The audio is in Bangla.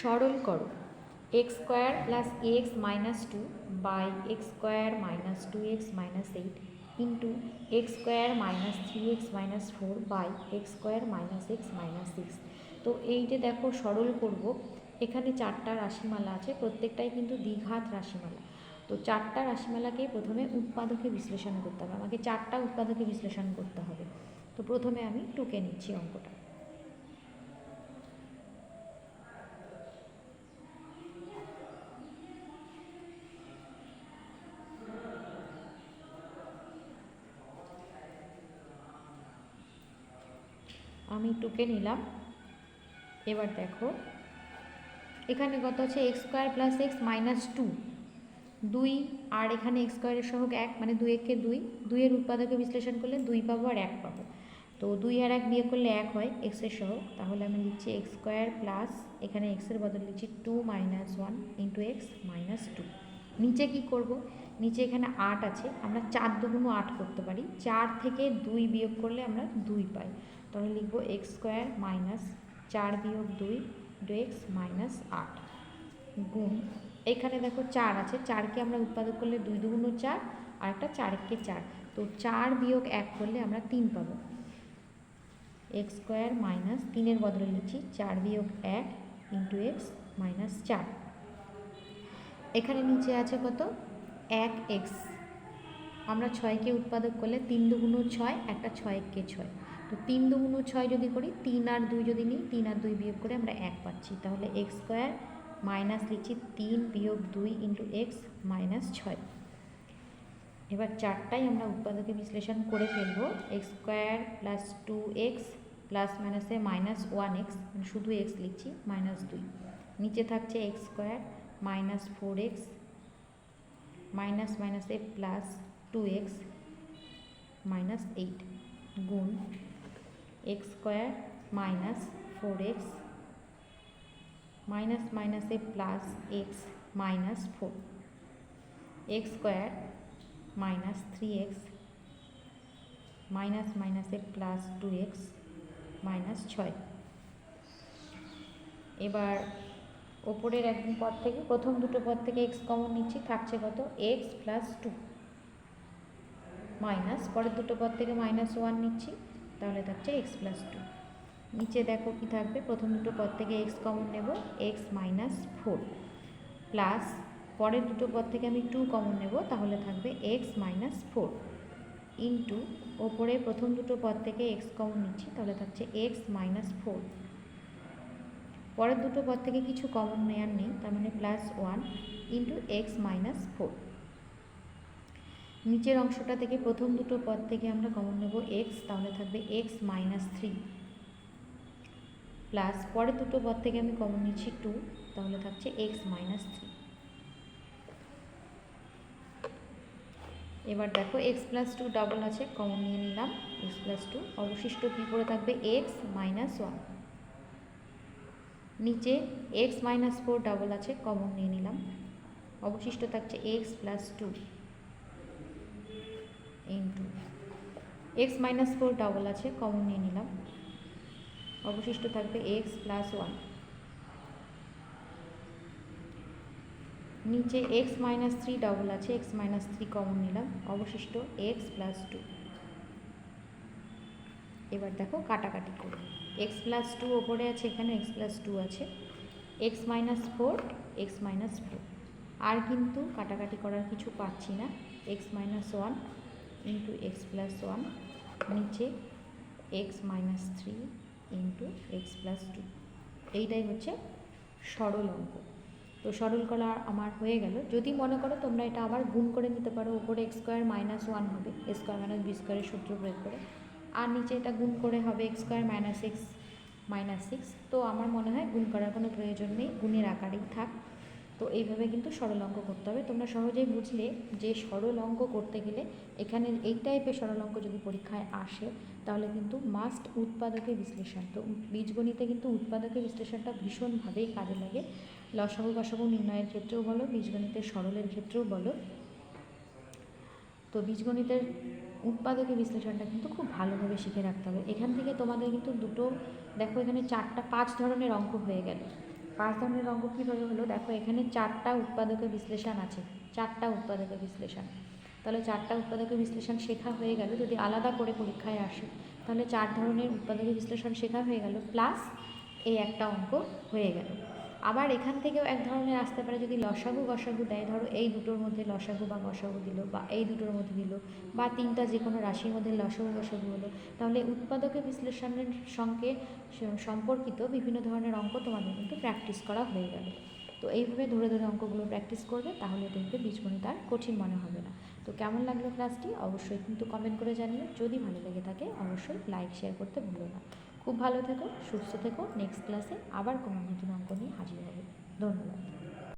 সরল করো। X square plus x minus two by x square minus two x minus eight into x square minus three x minus four by x square minus x minus six তো এই যে দেখো সরল করব, এখানে চারটা রাশিমালা আছে, প্রত্যেকটাই কিন্তু দ্বিঘাত রাশিমালা। তো চারটা রাশিমালাকে প্রথমে উৎপাদকে বিশ্লেষণ করতে হবে, আমাকে চারটা উৎপাদকে বিশ্লেষণ করতে হবে। তো প্রথমে আমি টুকে নিচ্ছি অঙ্কটা। আমি টুকে নিলাম। এবার দেখো, এখানে কত হচ্ছে x square plus x minus two. দুই, আর এখানে এক্স স্কোয়ারের সহগ এক মানে দুই একে দুই। দুইয়ের উৎপাদকে বিশ্লেষণ করলে দুই পাবো আর এক পাবো। তো দুই আর এক বিয়ে করলে এক হয় এক্সের সহগ। তাহলে আমি লিখছি এক্স স্কোয়ার প্লাস, এখানে এক্সের বদলে লিখছি two minus one into x minus two. নিচে কি করব? নিচে এখানে আট আছে। আমরা চার দুগুণ আট করতে পারি। চার থেকে দুই বিয়োগ করলে আমরা দুই পাই। তাহলে লিখব এক্স স্কোয়ার মাইনাস চার বিয়োগ দুই ইন্টু এক্স মাইনাস আট। গুণ। এখানে দেখো চার আছে। চারকে আমরা উৎপাদক করলে দুই দুগুণ চার, আর একটা চারকে চার। তো চার বিয়োগ এক করলে আমরা তিন পাবো। এক্স স্কোয়ার মাইনাস তিনের বদলে লিখছি চার বিয়োগ এক ইন্টু এক্স মাইনাস চার। এখানে নিচে আছে কত? এক এক্স আমরা ছয়কে উৎপাদক করলে তিন দুগুণ ছয়, একটা ছয়কে ছয়। তো তিন দুগুণ ছয় যদি করি, তিন আর দুই যদি নিই, তিন আর দুই বিয়োগ করে আমরা এক পাচ্ছি। তাহলে এক্স স্কোয়ার মাইনাস লিখছি তিন বিয়োগ দুই ইন্টু এক্স মাইনাস ছয়। এবার চারটাই আমরা উৎপাদকে বিশ্লেষণ করে ফেলব। X square plus two x plus মাইনাসে মাইনাস ওয়ান এক্স শুধু এক্স লিখছি মাইনাস দুই। নিচে থাকছে x square minus four x minus মাইনাসে plus two x minus eight গুণ x square minus four x minus মাইনাসে plus x minus four x square minus three x minus মাইনাসে প্লাস টু এক্স মাইনাস ছয়। এবার ওপরের একদিন পদ থেকে, প্রথম দুটো পদ থেকে এক্স কমন নিচ্ছি, থাকছে কত? এক্স প্লাস টু মাইনাস পরের দুটো পদ থেকে মাইনাস ওয়ান নিচ্ছি, তাহলে থাকছে এক্স প্লাস টু নিচে দেখো কি থাকবে? প্রথম দুটো পদ থেকে এক্স কমন নেব এক্স মাইনাস ফোর প্লাস পরের দুটো পদ থেকে আমি টু কমন নেব, তাহলে থাকবে এক্স মাইনাস ফোর ইন্টু ওপরে প্রথম দুটো পদ থেকে এক্স কমন নিচ্ছি, তাহলে থাকছে এক্স মাইনাস ফোর পরের দুটো পদ থেকে কিছু কমন নেওয়ার নেই, তার মানে plus one into x minus four নিচের অংশটা থেকে প্রথম দুটো পদ থেকে আমরা কমন নেব এক্স তাহলে থাকবে এক্স মাইনাস থ্রি প্লাস পরের দুটো পদ থেকে আমি কমন নিচ্ছি টু তাহলে থাকছে এক্স মাইনাস থ্রি এবার দেখো এক্স প্লাস টু ডাবল আছে কমন নিয়ে নিলাম এক্স প্লাস টু অবশিষ্ট কী করে থাকবে? এক্স মাইনাস ওয়ান নিচে এক্স মাইনাস ফোর ডাবল আছে কমন নিয়ে নিলাম। অবশিষ্ট থাকছে x plus two into x minus four double আছে কমন নিয়ে নিলাম। অবশিষ্ট থাকবে এক্স প্লাস ওয়ান নিচে এক্স মাইনাস থ্রি ডবল আছে এক্স মাইনাস থ্রি কমন নিলাম। অবশিষ্ট এক্স প্লাস টু এবার দেখো কাটাকাটি করব এক্স প্লাস টু ওপরে আছে, এখানে এক্স প্লাস টু আছে। X minus four x minus four আর কিন্তু কাটাকাটি করার কিছু পাচ্ছি না। X minus one into x plus one নিচে x minus three into x plus two এইটাই হচ্ছে সরল অঙ্ক। তো সরল করা আমার হয়ে গেল। যদি মনে করো তোমরা এটা আবার গুণ করে নিতে পারো ওপরে এক্স স্কোয়ার মাইনাস ওয়ান হবে। এক্স স্কোয়ার মাইনাস বি স্কোয়ারের সূত্র প্রয়োগ করে। আর নিচে এটা গুণ করে হবে x square minus x minus six. তো আমার মনে হয় গুণ করার কোনো প্রয়োজন নেই, গুণের আকারেই থাক। তো এইভাবে কিন্তু সরল অঙ্ক করতে হবে। তোমরা সহজেই বুঝলে যে সরল অঙ্ক করতে গেলে এখানে এই টাইপের সরল অঙ্ক যদি পরীক্ষায় আসে, তাহলে কিন্তু মাস্ট উৎপাদকের বিশ্লেষণ। তো বীজগণিতে কিন্তু উৎপাদকের বিশ্লেষণটা ভীষণভাবেই কাজে লাগে। লসাগু গসাগু নির্ণয়ের ক্ষেত্রেও বলো, বীজগণিতের সরলের ক্ষেত্রেও বলো। তো বীজগণিতের উৎপাদকের বিশ্লেষণটা কিন্তু খুব ভালোভাবে শিখে রাখতে হবে। এখান থেকে তোমাদের কিন্তু দুটো, দেখো এখানে চারটা, পাঁচ ধরনের অঙ্ক হয়ে গেল। পাঁচ ধরনের অঙ্ক কীভাবে হলো? দেখো এখানে চারটা উৎপাদকের বিশ্লেষণ আছে। চারটা উৎপাদকের বিশ্লেষণ। তাহলে চারটা উৎপাদকের বিশ্লেষণ শেখা হয়ে গেল। যদি আলাদা করে পরীক্ষায় আসে, তাহলে চার ধরনের উৎপাদকের বিশ্লেষণ শেখা হয়ে গেল। প্লাস এই একটা অঙ্ক হয়ে গেল। আবার এখান থেকেও এক ধরনের আসতে পারে যদি লসাগু গসাগু দেয়, ধরো এই দুটোর মধ্যে লসাগু বা গসাগু দিল বা এই দুটোর মধ্যে দিল বা তিনটা যে কোনো রাশির মধ্যে লসাগু গসাগু হলো, তাহলে উৎপাদকের বিশ্লেষণের সঙ্গে সম্পর্কিত বিভিন্ন ধরনের অঙ্ক তোমাদের কিন্তু প্র্যাকটিস করা হয়ে গেল। তো এইভাবে ধরে ধরে অঙ্কগুলো প্র্যাকটিস করবে, তাহলে দেখবে বীজগণিত আর কঠিন মনে হবে না। তো কেমন লাগল ক্লাসটি অবশ্যই কিন্তু কমেন্ট করে জানিও। যদি ভালো লেগে থাকে, অবশ্যই লাইক শেয়ার করতে ভুলো না। খুব ভালো থেকো, সুস্থ থেকো নেক্সট ক্লাসে আবার কোনো নতুন অঙ্ক নিয়ে হাজির হবে। ধন্যবাদ।